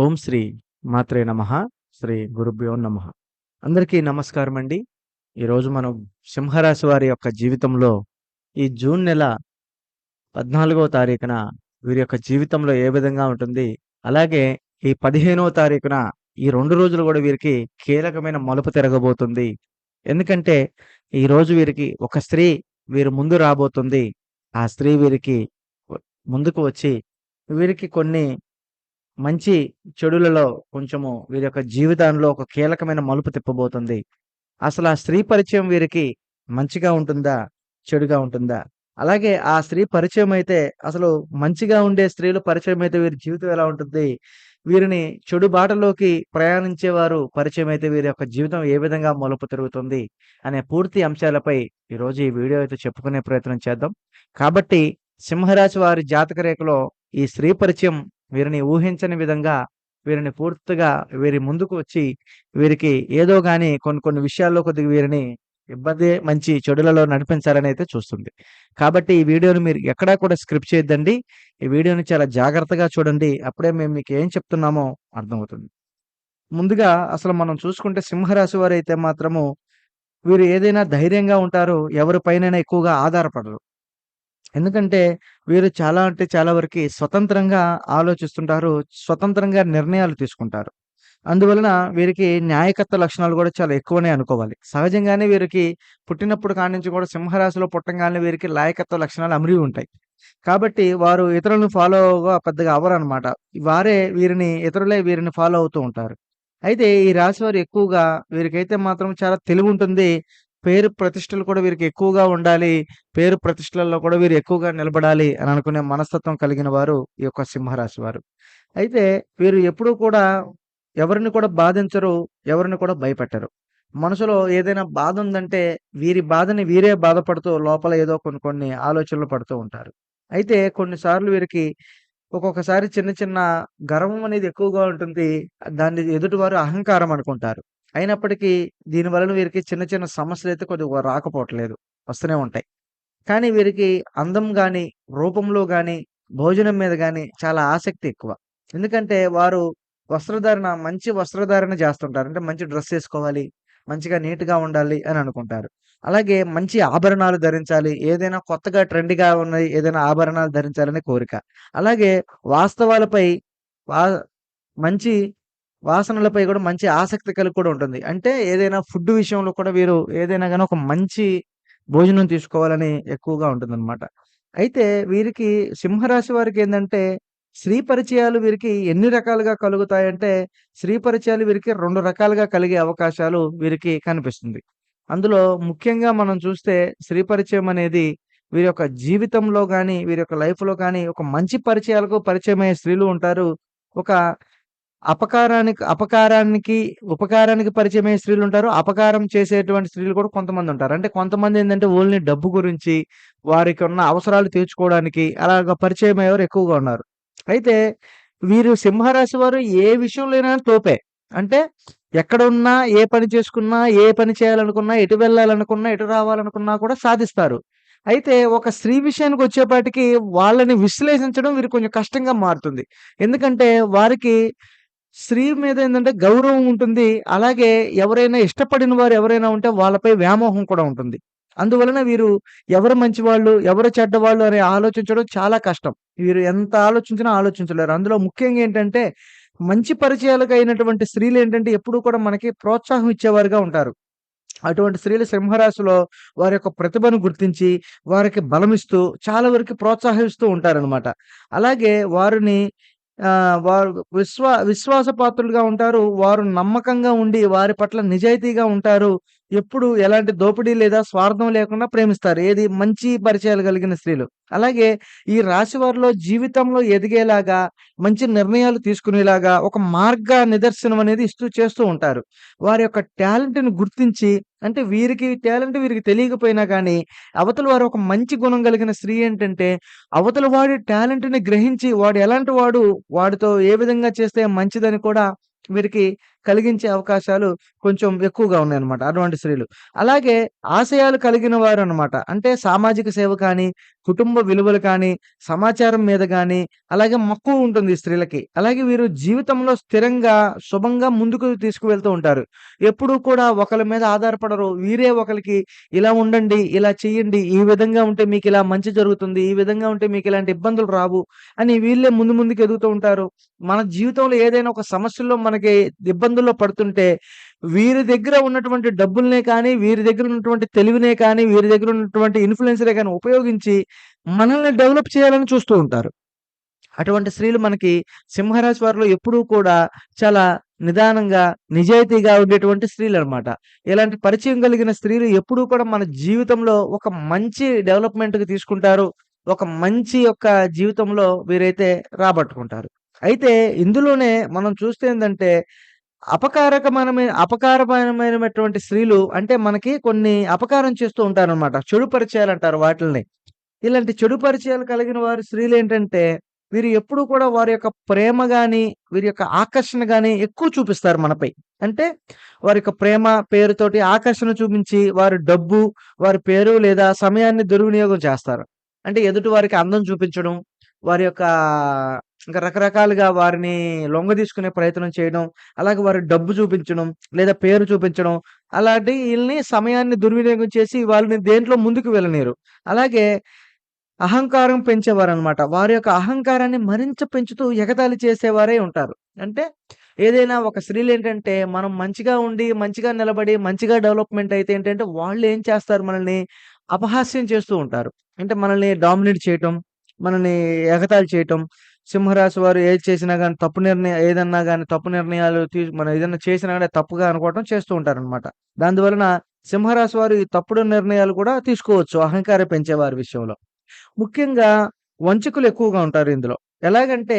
ఓం శ్రీ మాత్రే నమ శ్రీ గురుభ్యో నమ. అందరికీ నమస్కారం అండి. ఈరోజు మనం సింహరాశి వారి యొక్క జీవితంలో ఈ జూన్ నెల పద్నాలుగవ తారీఖున వీరి యొక్క జీవితంలో ఏ విధంగా ఉంటుంది అలాగే ఈ పదిహేనవ తారీఖున ఈ రెండు రోజులు కూడా వీరికి కీలకమైన మలుపు తిరగబోతుంది. ఎందుకంటే ఈరోజు వీరికి ఒక స్త్రీ వీరు ముందు రాబోతుంది. ఆ స్త్రీ వీరికి ముందుకు వచ్చి వీరికి కొన్ని మంచి చెడులలో కొంచెము వీరి యొక్క జీవితంలో ఒక కీలకమైన మలుపు తిప్పబోతుంది. అసలు ఆ స్త్రీ పరిచయం వీరికి మంచిగా ఉంటుందా? చెడుగా ఉంటుందా? అలాగే ఆ స్త్రీ పరిచయం అయితే అసలు మంచిగా ఉండే స్త్రీలు పరిచయం అయితే వీరి జీవితం ఎలా ఉంటుంది? వీరిని చెడు బాటలోకి ప్రయాణించేవారు పరిచయం అయితే వీరి యొక్క జీవితం ఏ విధంగా మలుపు తిరుగుతుంది? అనే పూర్తి అంశాలపై ఈరోజు ఈ వీడియో అయితే చెప్పుకునే ప్రయత్నం చేద్దాం. కాబట్టి సింహరాశి వారి జాతక రేఖలో ఈ స్త్రీ పరిచయం వీరిని ఊహించని విధంగా వీరిని పూర్తిగా వీరి ముందుకు వచ్చి వీరికి ఏదో గాని కొన్ని కొన్ని విషయాల్లో కొద్దిగా వీరిని ఇబ్బంది మంచి చెడులలో నడిపించాలని అయితే చూస్తుంది. కాబట్టి ఈ వీడియోని మీరు ఎక్కడా కూడా స్క్రిప్ట్ చేయొద్దండి. ఈ వీడియోని చాలా జాగ్రత్తగా చూడండి. అప్పుడే మేము మీకు ఏం చెప్తున్నామో అర్థమవుతుంది. ముందుగా అసలు మనం చూసుకుంటే సింహరాశి వారు అయితే మాత్రము వీరు ఏదైనా ధైర్యంగా ఉంటారు ఎవరిపైనైనా ఎక్కువగా ఆధారపడరు. ఎందుకంటే వీరు చాలా అంటే చాలా వరకు స్వతంత్రంగా ఆలోచిస్తుంటారు స్వతంత్రంగా నిర్ణయాలు తీసుకుంటారు. అందువలన వీరికి న్యాయకత్వ లక్షణాలు కూడా చాలా ఎక్కువనే అనుకోవాలి. సహజంగానే వీరికి పుట్టినప్పుడు కాడి నుంచి కూడా సింహరాశిలో పుట్టంగానే వీరికి నాయకత్వ లక్షణాలు అమరి ఉంటాయి. కాబట్టి వారు ఇతరులను ఫాలోగా పెద్దగా అవ్వరు అనమాట వారే వీరిని ఇతరులే వీరిని ఫాలో అవుతూ ఉంటారు. అయితే ఈ రాశి వారు ఎక్కువగా వీరికైతే మాత్రం చాలా తెలివి ఉంటుంది పేరు ప్రతిష్టలు కూడా వీరికి ఎక్కువగా ఉండాలి. పేరు ప్రతిష్టలలో కూడా వీరు ఎక్కువగా నిలబడాలి అని అనుకునే మనస్తత్వం కలిగిన వారు ఈ యొక్క సింహరాశి వారు. అయితే వీరు ఎప్పుడూ కూడా ఎవరిని కూడా బాధించరు ఎవరిని కూడా భయపెట్టరు. మనసులో ఏదైనా బాధ ఉందంటే వీరి బాధని వీరే బాధపడుతూ లోపల ఏదో కొన్ని కొన్ని ఆలోచనలు పడుతూ ఉంటారు. అయితే కొన్నిసార్లు వీరికి ఒక్కొక్కసారి చిన్న చిన్న గర్వం అనేది ఎక్కువగా ఉంటుంది. దాన్ని ఎదుటివారు అహంకారం అనుకుంటారు. అయినప్పటికీ దీని వలన వీరికి చిన్న చిన్న సమస్యలు అయితే కొద్దిగా రాకపోవట్లేదు వస్తూనే ఉంటాయి. కానీ వీరికి అందం కానీ రూపంలో కానీ భోజనం మీద కానీ చాలా ఆసక్తి ఎక్కువ. ఎందుకంటే వారు వస్త్రధారణ మంచి వస్త్రధారణ చేస్తుంటారు. అంటే మంచి డ్రెస్ వేసుకోవాలి మంచిగా నీట్గా ఉండాలి అని అనుకుంటారు. అలాగే మంచి ఆభరణాలు ధరించాలి ఏదైనా కొత్తగా ట్రెండ్గా ఉన్నాయి ఏదైనా ఆభరణాలు ధరించాలనే కోరిక. అలాగే వాస్తవాలపై వా మంచి వాసనలపై కూడా మంచి ఆసక్తి కలిగి కూడా ఉంటుంది. అంటే ఏదైనా ఫుడ్ విషయంలో కూడా వీరు ఏదైనా కానీ ఒక మంచి భోజనం తీసుకోవాలని ఎక్కువగా ఉంటుందన్నమాట. అయితే వీరికి సింహరాశి వారికి ఏంటంటే స్త్రీ పరిచయాలు వీరికి ఎన్ని రకాలుగా కలుగుతాయంటే స్త్రీ పరిచయాలు వీరికి రెండు రకాలుగా కలిగే అవకాశాలు వీరికి కనిపిస్తుంది. అందులో ముఖ్యంగా మనం చూస్తే స్త్రీ పరిచయం అనేది వీరి యొక్క జీవితంలో కానీ వీరి యొక్క లైఫ్లో కానీ ఒక మంచి పరిచయాలకు పరిచయమయ్యే స్త్రీలు ఉంటారు. ఒక అపకారానికి అపకారానికి ఉపకారానికి పరిచయమయ్యే స్త్రీలు ఉంటారు. అపకారం చేసేటువంటి స్త్రీలు కూడా కొంతమంది ఉంటారు. అంటే కొంతమంది ఏంటంటే ఓన్లీ డబ్బు గురించి వారికి ఉన్న అవసరాలు తీర్చుకోవడానికి అలాగ పరిచయం అయ్యేవారు ఎక్కువగా ఉన్నారు. అయితే వీరు సింహరాశి వారు ఏ విషయంలోనైనా తోపే. అంటే ఎక్కడ ఉన్నా ఏ పని చేసుకున్నా ఏ పని చేయాలనుకున్నా ఎటు వెళ్ళాలనుకున్నా ఎటు రావాలనుకున్నా కూడా సాధిస్తారు. అయితే ఒక స్త్రీ విషయానికి వచ్చేపాటికి వాళ్ళని విశ్లేషించడం వీరు కొంచెం కష్టంగా మారుతుంది. ఎందుకంటే వారికి స్త్రీ మీద ఏంటంటే గౌరవం ఉంటుంది. అలాగే ఎవరైనా ఇష్టపడిన వారు ఎవరైనా ఉంటే వాళ్ళపై వ్యామోహం కూడా ఉంటుంది. అందువలన వీరు ఎవరు మంచివాళ్ళు ఎవరు చెడ్డవాళ్ళు అని ఆలోచించడం చాలా కష్టం. వీరు ఎంత ఆలోచించినా ఆలోచించలేరు. అందులో ముఖ్యంగా ఏంటంటే మంచి పరిచయాలకు అయినటువంటి స్త్రీలు ఏంటంటే ఎప్పుడూ కూడా మనకి ప్రోత్సాహం ఇచ్చేవారుగా ఉంటారు. అటువంటి స్త్రీలు సింహరాశిలో వారి యొక్క ప్రతిభను గుర్తించి వారికి బలమిస్తూ చాలా వరకు ప్రోత్సాహిస్తూ ఉంటారనమాట అలాగే వారిని వారు విశ్వా విశ్వాసపాత్రులుగా ఉంటారు. వారు నమ్మకంగా ఉండి వారి పట్ల నిజాయితీగా ఉంటారు. ఎప్పుడు ఎలాంటి దోపిడీ లేదా స్వార్థం లేకుండా ప్రేమిస్తారు. ఏది మంచి పరిచయాలు కలిగిన స్త్రీలు. అలాగే ఈ రాశి వారిలో జీవితంలో ఎదిగేలాగా మంచి నిర్ణయాలు తీసుకునేలాగా ఒక మార్గ నిదర్శనం అనేది ఇస్తూ చేస్తూ ఉంటారు. వారి యొక్క టాలెంట్ని గుర్తించి అంటే వీరికి టాలెంట్ వీరికి తెలియకపోయినా కానీ అవతల వారు ఒక మంచి గుణం కలిగిన స్త్రీ ఏంటంటే అవతల వాడి టాలెంట్ని గ్రహించి వాడు ఎలాంటి వాడు వాడితో ఏ విధంగా చేస్తే మంచిదని కూడా వీరికి కలిగించే అవకాశాలు కొంచెం ఎక్కువగా ఉన్నాయన్నమాట అటువంటి స్త్రీలు. అలాగే ఆశయాలు కలిగిన వారు అనమాట అంటే సామాజిక సేవ కానీ, కుటుంబ విలువలు కానీ, సమాచారం మీద కానీ అలాగే మక్కువ ఉంటుంది స్త్రీలకి. అలాగే వీరు జీవితంలో స్థిరంగా, శుభంగా ముందుకు తీసుకువెళ్తూ ఉంటారు. ఎప్పుడూ కూడా ఒకరి మీద ఆధారపడరు. వీరే ఒకరికి ఇలా ఉండండి, ఇలా చేయండి ఈ విధంగా ఉంటే మీకు ఇలా మంచి జరుగుతుంది, ఈ విధంగా ఉంటే మీకు ఇలాంటి ఇబ్బందులు రావు అని వీళ్ళే ముందు ముందుకు ఎదుగుతూ ఉంటారు. మన జీవితంలో ఏదైనా ఒక సమస్యల్లో మనకి ఇబ్బందుల్లో పడుతుంటే, వీరి దగ్గర ఉన్నటువంటి డబ్బుల్నే కానీ, వీరి దగ్గర ఉన్నటువంటి తెలివినే కానీ, వీరి దగ్గర ఉన్నటువంటి ఇన్ఫ్లుయెన్సరే కానీ ఉపయోగించి మనల్ని డెవలప్ చేయాలని చూస్తూ ఉంటారు. అటువంటి స్త్రీలు మనకి సింహరాశి వారిలో ఎప్పుడూ కూడా చాలా నిదానంగా, నిజాయితీగా ఉండేటువంటి స్త్రీలు అనమాట ఇలాంటి పరిచయం కలిగిన స్త్రీలు ఎప్పుడూ కూడా మన జీవితంలో ఒక మంచి డెవలప్‌మెంట్‌కి తీసుకుంటారు. ఒక మంచి యొక్క జీవితంలో వీరైతే రాబట్టుకుంటారు. అయితే ఇందులోనే మనం చూస్తే ఏంటంటే అపకారకమైన అపకారమైనటువంటి స్త్రీలు అంటే మనకి కొన్ని అపకారం చేస్తూ ఉంటారనమాట. చెడు పరిచయాలు అంటారు వాటిల్ని. ఇలాంటి చెడు పరిచయాలు కలిగిన వారి స్త్రీలు ఏంటంటే వీరు ఎప్పుడూ కూడా వారి యొక్క ప్రేమ కానీ వీరి యొక్క ఆకర్షణ కానీ ఎక్కువ చూపిస్తారు మనపై. అంటే వారి యొక్క ప్రేమ పేరుతోటి ఆకర్షణ చూపించి, వారి డబ్బు, వారి పేరు లేదా సమయాన్ని దుర్వినియోగం చేస్తారు. అంటే ఎదుటి వారికి అందం చూపించడం, వారి యొక్క ఇంకా రకరకాలుగా వారిని లొంగ తీసుకునే ప్రయత్నం చేయడం, అలాగే వారి డబ్బు చూపించడం, లేదా పేరు చూపించడం, అలాంటి వీళ్ళని సమయాన్ని దుర్వినియోగం చేసి వాళ్ళని దేంట్లో ముందుకు వెళ్ళనీరు అలాగే అహంకారం పెంచేవారు అనమాట వారి యొక్క అహంకారాన్ని మరింత పెంచుతూ ఎగతాళి చేసేవారే ఉంటారు. అంటే ఏదైనా ఒక స్త్రీలు ఏంటంటే మనం మంచిగా ఉండి, మంచిగా నిలబడి, మంచిగా డెవలప్‌మెంట్ అయితే ఏంటంటే, వాళ్ళు ఏం చేస్తారు మనల్ని అపహాస్యం చేస్తూ ఉంటారు. అంటే మనల్ని డామినేట్ చేయటం, మనల్ని ఎగతాళి చేయటం, సింహరాశి వారు ఏది చేసినా కానీ తప్పు నిర్ణయం ఏదన్నా కానీ తప్పు నిర్ణయాలు తీ మనం ఏదన్నా చేసినా కానీ తప్పుగా అనుకోవటం చేస్తూ ఉంటారనమాట. దానివలన సింహరాశి వారు ఈ తప్పుడు నిర్ణయాలు కూడా తీసుకోవచ్చు అహంకారం పెంచే వారి విషయంలో. ముఖ్యంగా వంచకులు ఎక్కువగా ఉంటారు ఇందులో. ఎలాగంటే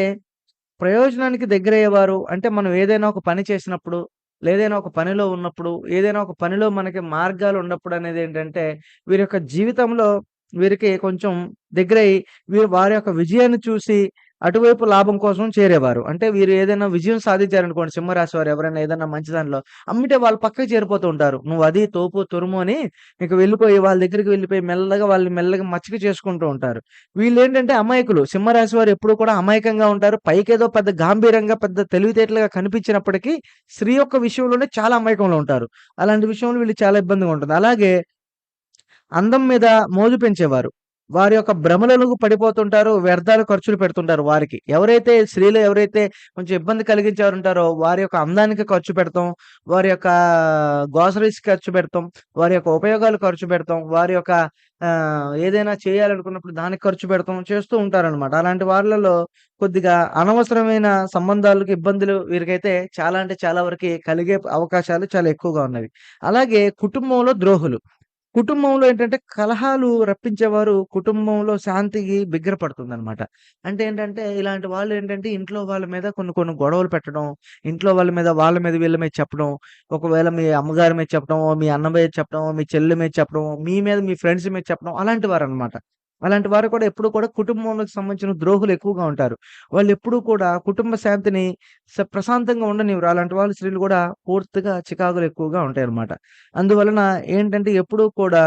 ప్రయోజనానికి దగ్గరయ్యేవారు అంటే మనం ఏదైనా ఒక పని చేసినప్పుడు, లేదైనా ఒక పనిలో ఉన్నప్పుడు, ఏదైనా ఒక పనిలో మనకి మార్గాలు ఉన్నప్పుడు అనేది ఏంటంటే వీరి యొక్క జీవితంలో వీరికి కొంచెం దగ్గరై వీరు వారి యొక్క విజయాన్ని చూసి అటువైపు లాభం కోసం చేరేవారు. అంటే వీరు ఏదైనా విజయం సాధించారనుకోండి సింహరాశి వారు ఎవరైనా ఏదైనా మంచి దానిలో, అమ్మితే వాళ్ళు పక్కకి చేరిపోతూ ఉంటారు. నువ్వు అది తోపు, తురుము అని ఇక వెళ్ళిపోయి వాళ్ళ దగ్గరికి వెళ్ళిపోయి మెల్లగా వాళ్ళని మెల్లగా మచ్చిక చేసుకుంటూ ఉంటారు. వీళ్ళు ఏంటంటే అమాయకులు. సింహరాశి వారు ఎప్పుడూ కూడా అమాయకంగా ఉంటారు. పైకేదో పెద్ద గాంభీరంగా పెద్ద తెలివితేటలుగా కనిపించినప్పటికీ స్త్రీ యొక్క విషయంలోనే చాలా అమాయకంలో ఉంటారు. అలాంటి విషయంలో వీళ్ళు చాలా ఇబ్బందిగా ఉంటుంది. అలాగే అందం మీద మోజు పెంచేవారు. వారి యొక్క భ్రమలకు పడిపోతుంటారు. వ్యర్థాలు ఖర్చులు పెడుతుంటారు వారికి. ఎవరైతే స్త్రీలు ఎవరైతే కొంచెం ఇబ్బంది కలిగించేవారుంటారో వారి యొక్క అందానికి ఖర్చు పెడతాం. వారి యొక్క గ్రాసరీస్ ఖర్చు పెడతాం. వారి యొక్క ఉపయోగాలు ఖర్చు పెడతాం. వారి యొక్క ఏదైనా చేయాలనుకున్నప్పుడు దానికి ఖర్చు పెడతాం. చేస్తూ ఉంటారనమాట. అలాంటి వాళ్ళలో కొద్దిగా అనవసరమైన సంబంధాలకు ఇబ్బందులు వీరికైతే చాలా అంటే చాలా వరకు కలిగే అవకాశాలు చాలా ఎక్కువగా ఉన్నవి. అలాగే కుటుంబంలో ద్రోహులు. కుటుంబంలో ఏంటంటే కలహాలు రప్పించేవారు కుటుంబంలో శాంతికి బిగ్గరపడుతుందనమాట. అంటే ఏంటంటే ఇలాంటి వాళ్ళు ఏంటంటే ఇంట్లో వాళ్ళ మీద కొన్ని కొన్ని గొడవలు పెట్టడం, ఇంట్లో వాళ్ళ మీద వాళ్ళ మీద వీళ్ళ మీద చెప్పడం, ఒకవేళ మీ అమ్మగారి మీద చెప్పడం మీ అన్న మీద చెప్పడం మీ చెల్లి మీద చెప్పడం మీ మీద మీ ఫ్రెండ్స్ మీద చెప్పడం అలాంటి వారనమాట. అలాంటి వారు కూడా ఎప్పుడూ కూడా కుటుంబంలోకి సంబంధించిన ద్రోహులు ఎక్కువగా ఉంటారు. వాళ్ళు ఎప్పుడు కూడా కుటుంబ శాంతిని స ప్రశాంతంగా ఉండనివ్వరు. అలాంటి వాళ్ళు స్త్రీలు కూడా పూర్తిగా చికాకులు ఎక్కువగా ఉంటాయన్నమాట. అందువలన ఏంటంటే ఎప్పుడూ కూడా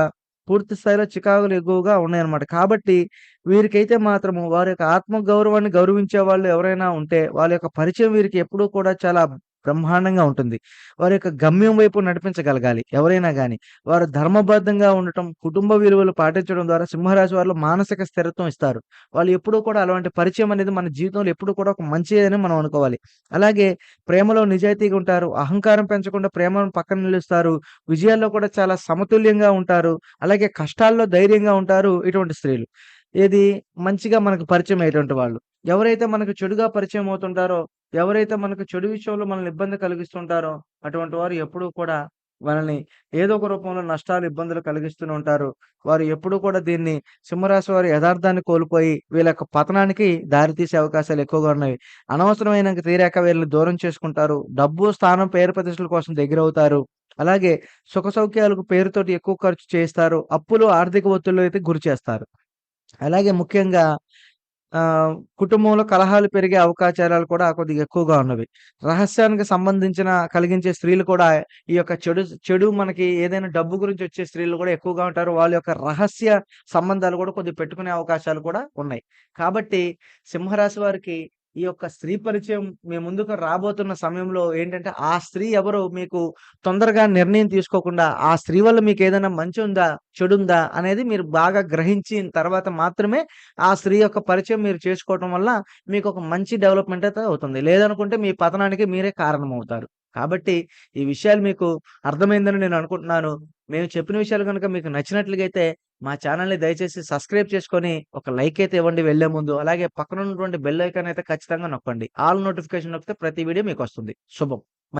పూర్తి స్థాయిలో చికాకులు ఎక్కువగా ఉన్నాయన్నమాట. కాబట్టి వీరికైతే మాత్రము వారి యొక్క ఆత్మ గౌరవాన్ని గౌరవించే వాళ్ళు ఎవరైనా ఉంటే, వాళ్ళ యొక్క పరిచయం వీరికి ఎప్పుడూ కూడా చాలా బ్రహ్మాండంగా ఉంటుంది. వారి యొక్క గమ్యం వైపు నడిపించగలగాలి ఎవరైనా కానీ వారు ధర్మబద్ధంగా ఉండటం, కుటుంబ విలువలు పాటించడం ద్వారా సింహరాశి వారిలో మానసిక స్థిరత్వం ఇస్తారు. వాళ్ళు ఎప్పుడూ కూడా అలాంటి పరిచయం అనేది మన జీవితంలో ఎప్పుడూ కూడా ఒక మంచిదని మనం అనుకోవాలి. అలాగే ప్రేమలో నిజాయితీగా ఉంటారు. అహంకారం పెంచకుండా ప్రేమను పక్కన నిలుస్తారు. విజయాల్లో కూడా చాలా సమతుల్యంగా ఉంటారు. అలాగే కష్టాల్లో ధైర్యంగా ఉంటారు ఇటువంటి స్త్రీలు. ఇది మంచిగా మనకు పరిచయం అయ్యేటువంటి వాళ్ళు. ఎవరైతే మనకు చెడుగా పరిచయం అవుతుంటారో, ఎవరైతే మనకు చెడు విషయంలో మనల్ని ఇబ్బంది కలిగిస్తుంటారో, అటువంటి వారు ఎప్పుడూ కూడా మనల్ని ఏదో ఒక రూపంలో నష్టాలు, ఇబ్బందులు కలిగిస్తూనే ఉంటారు. వారు ఎప్పుడూ కూడా దీన్ని సింహరాశి వారి యథార్థాన్ని కోల్పోయి వీళ్ళ యొక్క పతనానికి దారితీసే అవకాశాలు ఎక్కువగా ఉన్నాయి అనవసరమైన తీరాక వీళ్ళని దూరం చేసుకుంటారు. డబ్బు, స్థానం, పేరు ప్రతిష్టల కోసం దగ్గరవుతారు. అలాగే సుఖ సౌఖ్యాలకు పేరుతోటి ఎక్కువ ఖర్చు చేస్తారు. అప్పులు, ఆర్థిక ఒత్తిళ్ళు అయితే గురి చేస్తారు. అలాగే ముఖ్యంగా ఆహ్, కుటుంబంలో కలహాలు పెరిగే అవకాశాలు కూడా కొద్దిగా ఎక్కువగా ఉన్నవి. రహస్యానికి సంబంధించిన కలిగించే స్త్రీలు కూడా ఈ యొక్క చెడు చెడు మనకి ఏదైనా డబ్బు గురించి వచ్చే స్త్రీలు కూడా ఎక్కువగా ఉంటారు. వాళ్ళ యొక్క రహస్య సంబంధాలు కూడా కొద్దిగా పెట్టుకునే అవకాశాలు కూడా ఉన్నాయి. కాబట్టి సింహరాశి వారికి ఈ యొక్క స్త్రీ పరిచయం మీ ముందుకు రాబోతున్న సమయంలో ఏంటంటే, ఆ స్త్రీ ఎవరు మీకు తొందరగా నిర్ణయం తీసుకోకుండా, ఆ స్త్రీ వల్ల మీకు ఏదైనా మంచి ఉందా చెడుందా? అనేది మీరు బాగా గ్రహించిన తర్వాత మాత్రమే ఆ స్త్రీ యొక్క పరిచయం మీరు చేసుకోవటం వల్ల మీకు ఒక మంచి డెవలప్‌మెంట్ అయితే అవుతుంది. లేదనుకుంటే మీ పతనానికి మీరే కారణమవుతారు. కాబట్టి ఈ విషయాలు మీకు అర్థమైందని నేను అనుకుంటున్నాను. మేము చెప్పిన విషయాలు కనుక మీకు నచ్చినట్లుగైతే మా ఛానల్ని దయచేసి సబ్స్క్రైబ్ చేసుకొని ఒక లైక్ అయితే ఇవ్వండి వెళ్ళే ముందు. అలాగే పక్కన ఉన్నటువంటి బెల్ ఐకాన్ అయితే ఖచ్చితంగా నొక్కండి. ఆల్ నోటిఫికేషన్ నొక్కితే ప్రతి వీడియో మీకు వస్తుంది శుభం.